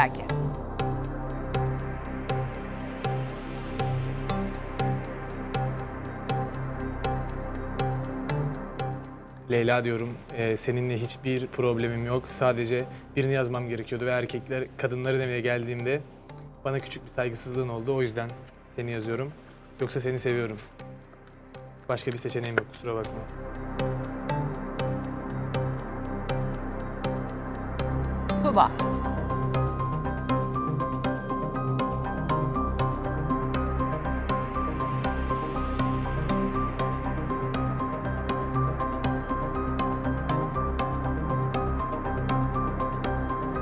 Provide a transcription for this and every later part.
Berke. Leyla diyorum. Ee, seninle hiçbir problemim yok. Sadece birini yazmam gerekiyordu ve erkekler kadınların evine geldiğimde bana küçük bir saygısızlığın oldu. O yüzden seni yazıyorum. Yoksa seni seviyorum. Başka bir seçeneğim yok kusura bakma. Tuba.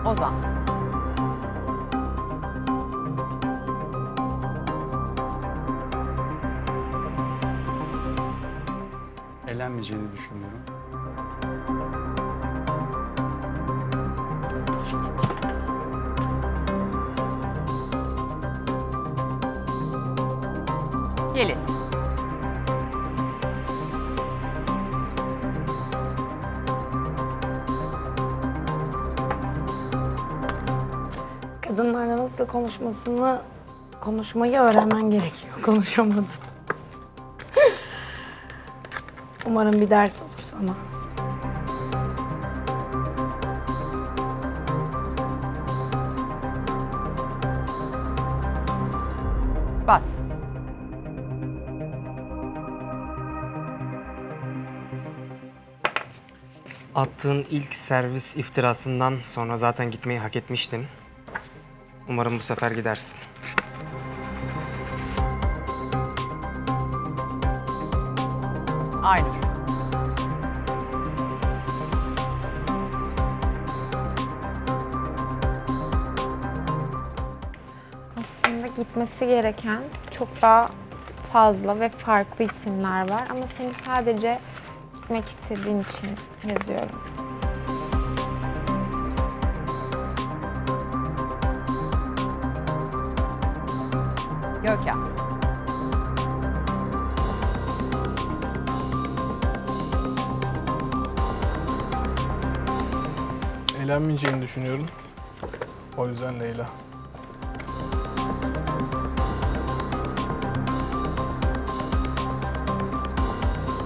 Ozan. Elenmeyeceğini düşünüyorum. Kadınlarla nasıl konuşmasını, konuşmayı öğrenmen gerekiyor. Konuşamadım. Umarım bir ders olur sana. Bat. Attığın ilk servis iftirasından sonra zaten gitmeyi hak etmiştin. Umarım bu sefer gidersin. Aynur. Aslında gitmesi gereken çok daha fazla ve farklı isimler var ama seni sadece gitmek istediğin için yazıyorum. Görkem. Eğlenmeyeceğini düşünüyorum. O yüzden Leyla.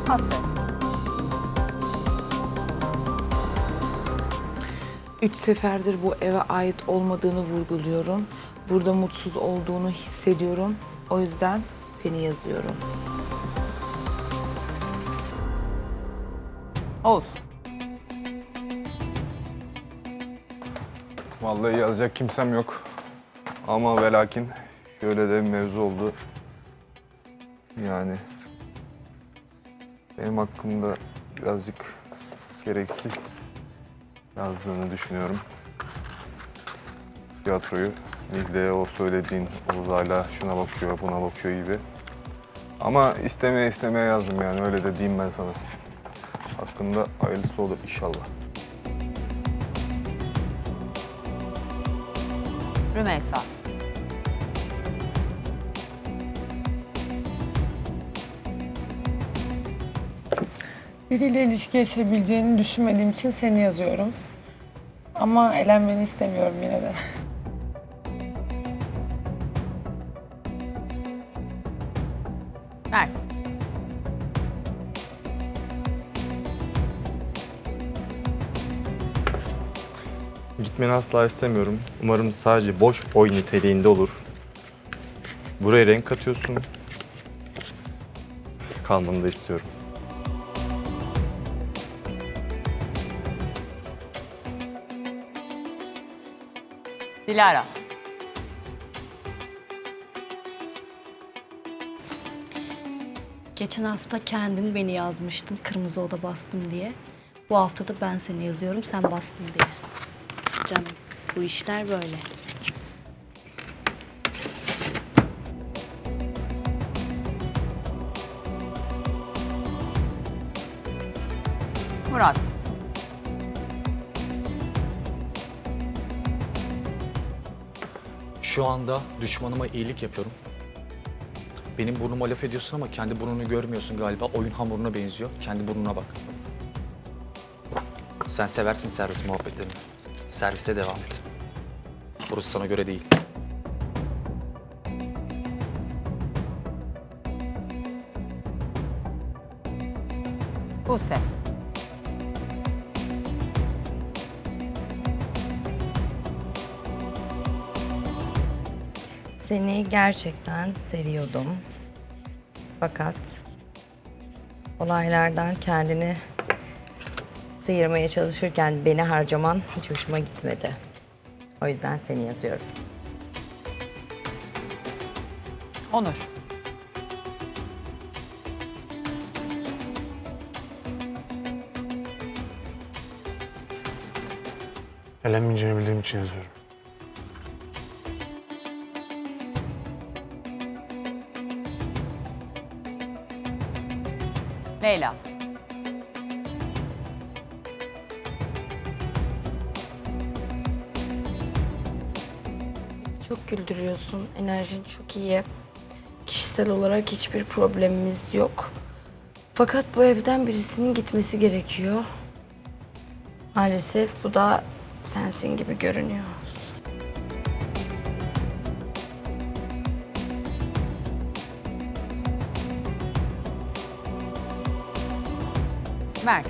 Hasret. Üç seferdir bu eve ait olmadığını vurguluyorum. Burada mutsuz olduğunu hissediyorum. O yüzden seni yazıyorum. Oğuz. Vallahi yazacak kimsem yok. Ama ve lakin şöyle de bir mevzu oldu. Yani benim hakkımda birazcık gereksiz yazdığını düşünüyorum. Tiyatroyu. Nihle'ye o söylediğin Oğuz hala şuna bakıyor, buna bakıyor gibi. Ama istemeye istemeye yazdım yani öyle de diyeyim ben sana. Hakkında hayırlısı olur inşallah. Rümeysa. Biriyle ilişki yaşayabileceğini düşünmediğim için seni yazıyorum. Ama elenmeni istemiyorum yine de. Gitmeni asla istemiyorum. Umarım sadece boş oy niteliğinde olur. Buraya renk katıyorsun. Kalmanı da istiyorum. Dilara. Geçen hafta kendin beni yazmıştın kırmızı oda bastım diye. Bu hafta da ben seni yazıyorum sen bastın diye. Canım bu işler böyle. Murat. Şu anda düşmanıma iyilik yapıyorum. Benim burnuma laf ediyorsun ama kendi burnunu görmüyorsun galiba. Oyun hamuruna benziyor. Kendi burnuna bak. Sen seversin servis muhabbetlerini. Serviste devam et. Burası sana göre değil. Buse. Seni gerçekten seviyordum. Fakat olaylardan kendini sıyırmaya çalışırken beni harcaman hiç hoşuma gitmedi. O yüzden seni yazıyorum. Onur. Elenmeyeceğini bildiğim için yazıyorum. Leyla. Çok güldürüyorsun. Enerjin çok iyi. Kişisel olarak hiçbir problemimiz yok. Fakat bu evden birisinin gitmesi gerekiyor. Maalesef bu da sensin gibi görünüyor. Mert.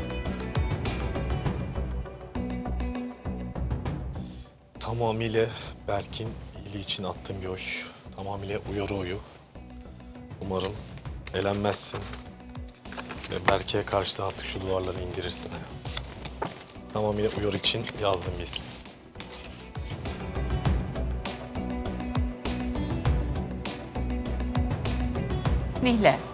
Tamamıyla Berk'in iyiliği için attığım bir oy. Tamamıyla uyarı oyu. Umarım elenmezsin. Ve Berke'ye karşı da artık şu duvarları indirirsin. Tamamıyla uyarı için yazdığım bir isim. Nihle.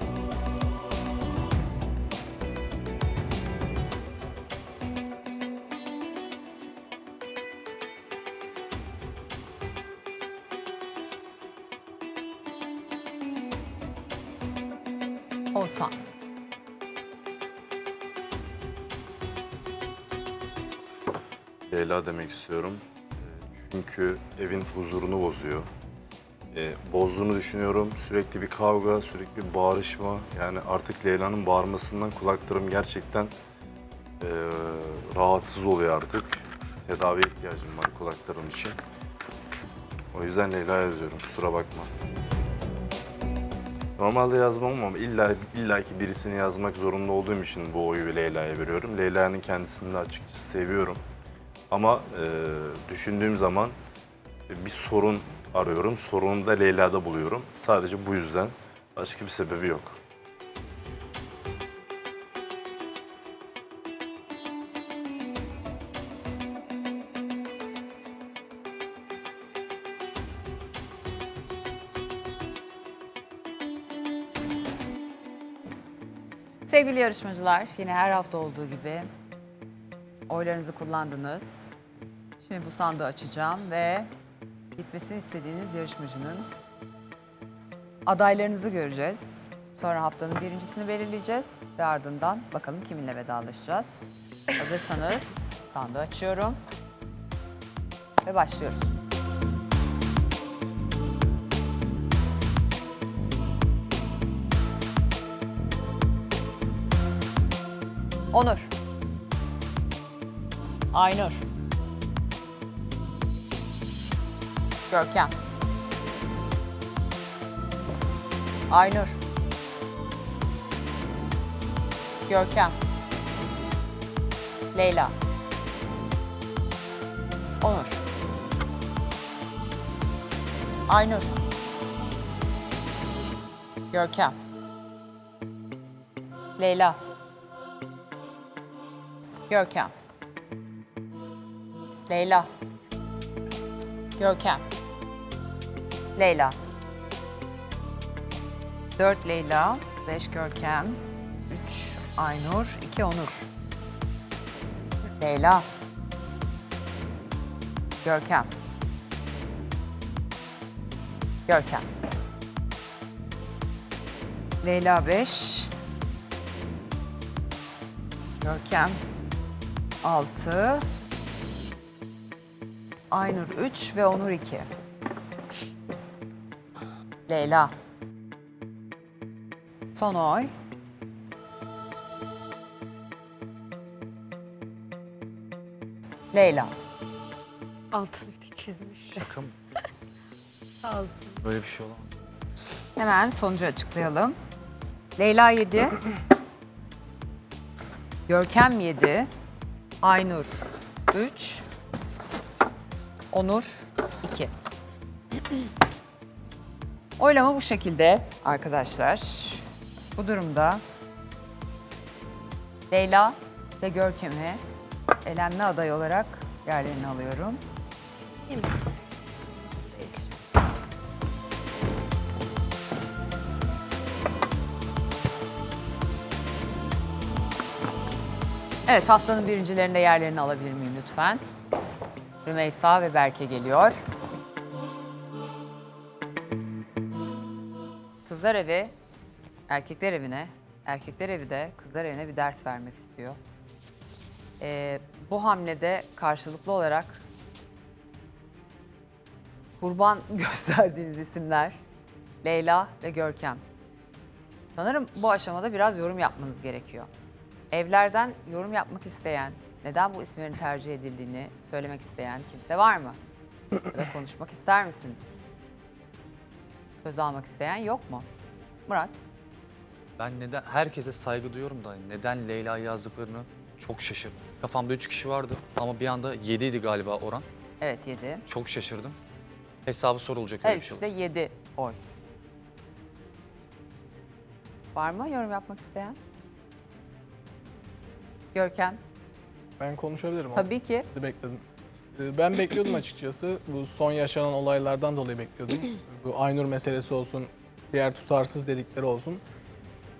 Demek istiyorum. Ee, Çünkü evin huzurunu bozuyor. Ee, Bozduğunu düşünüyorum. Sürekli bir kavga, sürekli bir bağırışma. Yani artık Leyla'nın bağırmasından kulaklarım gerçekten ee, rahatsız oluyor artık. Tedavi ihtiyacım var kulaklarım için. O yüzden Leyla yazıyorum. Kusura bakma. Normalde yazmam ama illa, illa ki birisini yazmak zorunda olduğum için bu oyu Leyla'ya veriyorum. Leyla'nın kendisini de açıkçası seviyorum. Ama e, düşündüğüm zaman bir sorun arıyorum. Sorunu da Leyla'da buluyorum. Sadece bu yüzden. Başka bir sebebi yok. Sevgili yarışmacılar, yine her hafta olduğu gibi oylarınızı kullandınız. Şimdi bu sandığı açacağım ve gitmesini istediğiniz yarışmacının adaylarınızı göreceğiz. Sonra haftanın birincisini belirleyeceğiz ve ardından bakalım kiminle vedalaşacağız. Hazırsanız sandığı açıyorum ve başlıyoruz. Onur. Aynur. Görkem. Aynur. Görkem. Leyla. Onur. Aynur. Görkem. Leyla. Görkem. Leyla. Görkem. Leyla. Dört Leyla, beş Görkem, üç Aynur, iki Onur. Leyla. Görkem. Görkem. Leyla beş. Görkem 6, Aynur 3 ve Onur 2. Leyla. Son oy. Leyla. Altı dedik. çizmiş. Şaka mı? Sağ olsun. Böyle bir şey olamaz. Hemen sonucu açıklayalım. Leyla 7. Görkem 7. Aynur 3. Onur 2. Oylama bu şekilde arkadaşlar. Bu durumda Leyla ve Görkem'i elenme adayı olarak yerlerini alıyorum. Evet haftanın birincilerinde yerlerini alabilir miyim lütfen? Rümeysa ve Berke geliyor. Kızlar evi erkekler evine, erkekler evi de kızlar evine bir ders vermek istiyor. Ee, bu hamlede karşılıklı olarak kurban gösterdiğiniz isimler Leyla ve Görkem. Sanırım bu aşamada biraz yorum yapmanız gerekiyor. Evlerden yorum yapmak isteyen, neden bu isimlerin tercih edildiğini söylemek isteyen kimse var mı? Ya da konuşmak ister misiniz? Söz almak isteyen yok mu? Murat, Ben neden herkese saygı duyuyorum da neden Leyla yazdıklarını çok şaşırdım. Kafamda üç kişi vardı ama bir anda 7 idi galiba oran. evet 7. Çok şaşırdım. Hesabı sorulacak öyle Her bir şey ikisi de 7 oy. Var mı yorum yapmak isteyen? Görkem, Ben konuşabilirim. tabii ki. Sizi bekledim. Ee, Ben bekliyordum açıkçası. Bu son yaşanan olaylardan dolayı bekliyordum. Bu Aynur meselesi olsun, diğer tutarsız dedikleri olsun.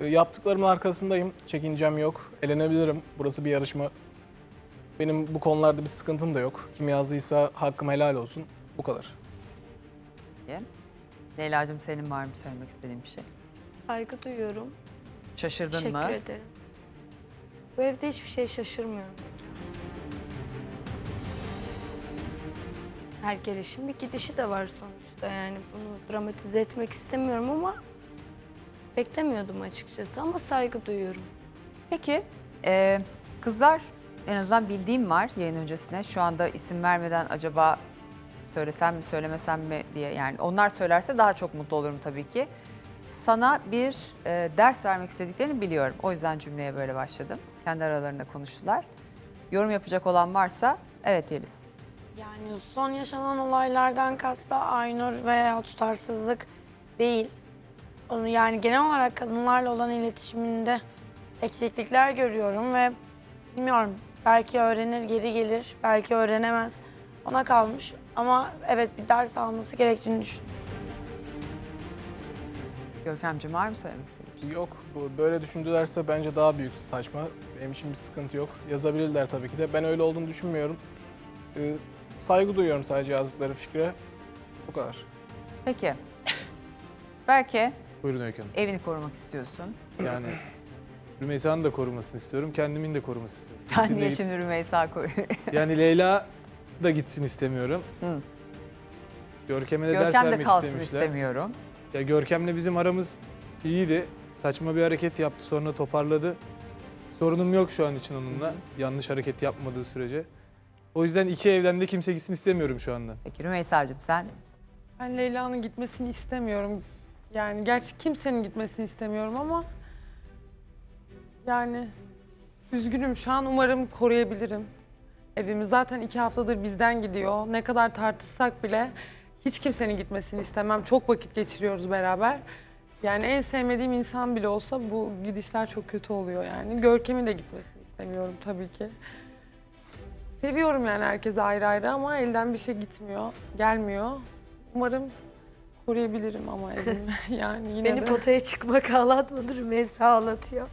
Ee, Yaptıklarımın arkasındayım. Çekincem yok. Elenebilirim. Burası bir yarışma. Benim bu konularda bir sıkıntım da yok. Kim yazdıysa hakkım helal olsun. Bu kadar. Peki. Leyla'cığım senin var mı söylemek istediğin bir şey? Saygı duyuyorum. Şaşırdın Teşekkür mı? ederim. Bu evde hiçbir şey şaşırmıyorum. Her gelişin bir gidişi de var sonuçta yani bunu dramatize etmek istemiyorum ama beklemiyordum açıkçası ama saygı duyuyorum. Peki, e, kızlar en azından bildiğim var yayın öncesine. Şu anda isim vermeden acaba söylesem mi söylemesem mi diye yani onlar söylerse daha çok mutlu olurum tabii ki. Sana bir e, ders vermek istediklerini biliyorum. O yüzden cümleye böyle başladım. Kendi aralarında konuştular. Yorum yapacak olan varsa evet Yeliz. Yani son yaşanan olaylardan kasta Aynur veya tutarsızlık değil. Onu yani genel olarak kadınlarla olan iletişiminde eksiklikler görüyorum ve bilmiyorum belki öğrenir geri gelir, belki öğrenemez. Ona kalmış ama evet bir ders alması gerektiğini düşünüyorum. Görkemciğim var mı söylemek istediğin? Yok, bu böyle düşündülerse bence daha büyük saçma. Benim için bir sıkıntı yok. Yazabilirler tabii ki de. Ben öyle olduğunu düşünmüyorum. Ee, saygı duyuyorum sadece yazdıkları fikre. Bu kadar. Peki. Belki Buyurun Öykü Hanım. evini korumak istiyorsun. Yani Rümeysa'nın da korumasını istiyorum, kendimin de korumasını istiyorum. Sen İkisini de niye şimdi Rümeysa koruyor? Yani Leyla da gitsin istemiyorum. Hı. Görkem'e de ders Görkem de vermek kalsın istemişler. istemiyorum. Ya Görkem'le bizim aramız iyiydi. Saçma bir hareket yaptı sonra toparladı. Sorunum yok şu an için onunla. Yanlış hareket yapmadığı sürece. O yüzden iki evden de kimse gitsin istemiyorum şu anda. Peki Rümeysa'cığım sen Ben Leyla'nın gitmesini istemiyorum. Yani gerçi kimsenin gitmesini istemiyorum ama yani üzgünüm şu an umarım koruyabilirim. Evimiz zaten iki haftadır bizden gidiyor. Ne kadar tartışsak bile hiç kimsenin gitmesini istemem. Çok vakit geçiriyoruz beraber. Yani en sevmediğim insan bile olsa bu gidişler çok kötü oluyor yani. Görkem'in de gitmesini istemiyorum tabii ki. Seviyorum yani herkese ayrı ayrı ama elden bir şey gitmiyor, gelmiyor. Umarım koruyabilirim ama evimi. yani yine Beni de. potaya çıkmak ağlatmadı Rümeysa ağlatıyor.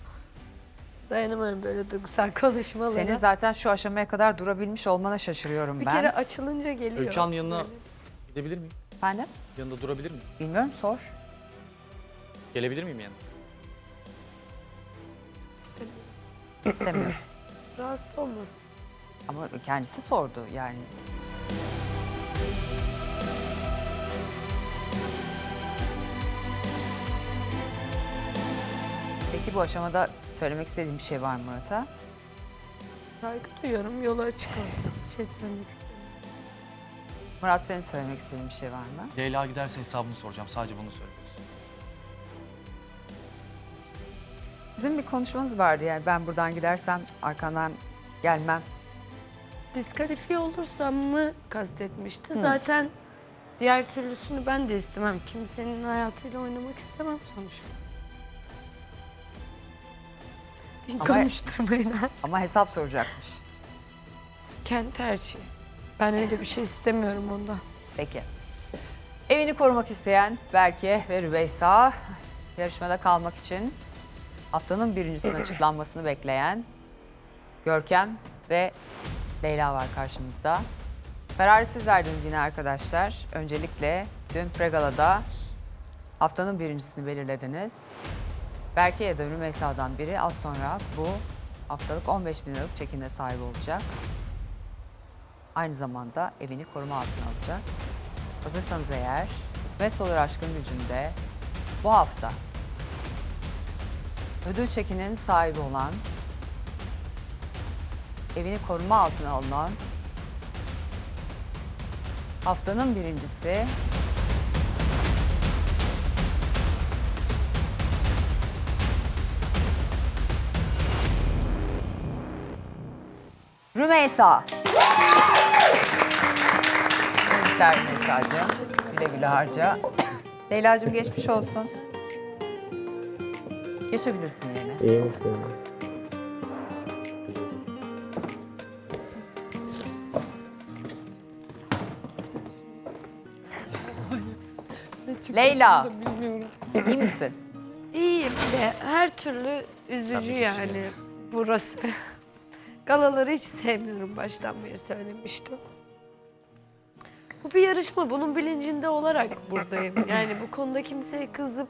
Dayanamıyorum böyle duygusal konuşmalara. senin zaten şu aşamaya kadar durabilmiş olmana şaşırıyorum bir ben. kere açılınca geliyor. Öykü Hanım yanına gidebilir miyim? Efendim? Yanında durabilir miyim? Bilmiyorum sor. Gelebilir miyim yanına? İstemiyorum. İstemiyorum. Rahatsız olmasın. Ama kendisi sordu yani. Peki bu aşamada söylemek istediğim bir şey var mı Murat'a? Saygı duyuyorum. Yolu açık olsun. Bir şey söylemek istemiyorum. Murat senin söylemek istediğin bir şey var mı? Leyla giderse hesabını soracağım. Sadece bunu söylüyorsun. Sizin bir konuşmanız vardı yani ben buradan gidersem arkandan gelmem. Diskalifiye olursam mı kastetmişti? Zaten diğer türlüsünü ben de istemem. Kimsenin hayatıyla oynamak istemem sonuçta. Ama- konuşturmayın. Ama hesap soracakmış. Kendi tercihi. Ben öyle bir şey istemiyorum ondan. Peki. Evini korumak isteyen Berke ve Rümeysa yarışmada kalmak için haftanın birincisinin açıklanmasını bekleyen Görkem ve Leyla var karşımızda. Kararı siz verdiniz yine arkadaşlar. Öncelikle dün Pregala'da haftanın birincisini belirlediniz. Berke ya da Rümeysa'dan biri az sonra bu haftalık 15 bin liralık çekine sahip olacak. Aynı zamanda evini koruma altına alacak. Hazırsanız eğer kısmetse olur aşkın gücünde bu hafta ödül çekinin sahibi olan evini koruma altına alınan haftanın birincisi Rümeysa. Tebrikler Rümeysa'cığım. Güle güle harca. Leyla'cığım geçmiş olsun. Geçebilirsin yerine. İyi misin? Leyla. Bilmiyorum. İyi misin? İyiyim de her türlü üzücü yani burası. Galaları hiç sevmiyorum baştan beri söylemiştim. Bu bir yarışma. Bunun bilincinde olarak buradayım. Yani bu konuda kimseye kızıp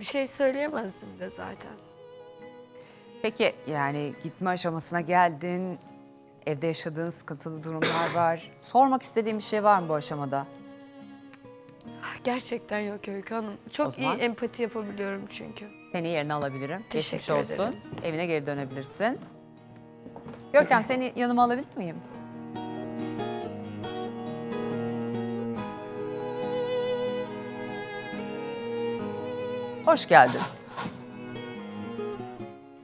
bir şey söyleyemezdim de zaten. Peki yani gitme aşamasına geldin. Evde yaşadığın sıkıntılı durumlar var. Sormak istediğin bir şey var mı bu aşamada? Gerçekten yok Öykü Hanım. O Çok zaman- iyi empati yapabiliyorum çünkü. Seni yerine alabilirim. Teşekkür Geçmiş olsun. ederim. Evine geri dönebilirsin. Görkem seni yanıma alabilir miyim? Hoş geldin.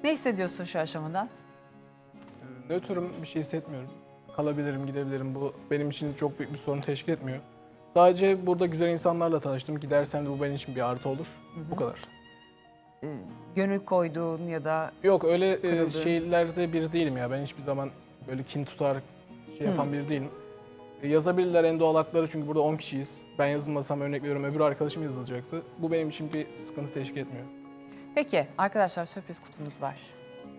Ne hissediyorsun şu aşamada? Nötrüm bir şey hissetmiyorum. Kalabilirim, gidebilirim. Bu benim için çok büyük bir sorun teşkil etmiyor. Sadece burada güzel insanlarla tanıştım. Gidersem de bu benim için bir artı olur. Bu kadar. Gönül koyduğun ya da Yok öyle e, Kırıldığın. şeylerde bir değilim ya. Ben hiçbir zaman böyle kin tutar şey yapan biri değilim. E, yazabilirler en doğal hakları çünkü burada 10 kişiyiz. Ben yazılmasam örnek veriyorum öbür arkadaşım yazılacaktı. Bu benim için bir sıkıntı teşkil etmiyor. Peki arkadaşlar sürpriz kutumuz var.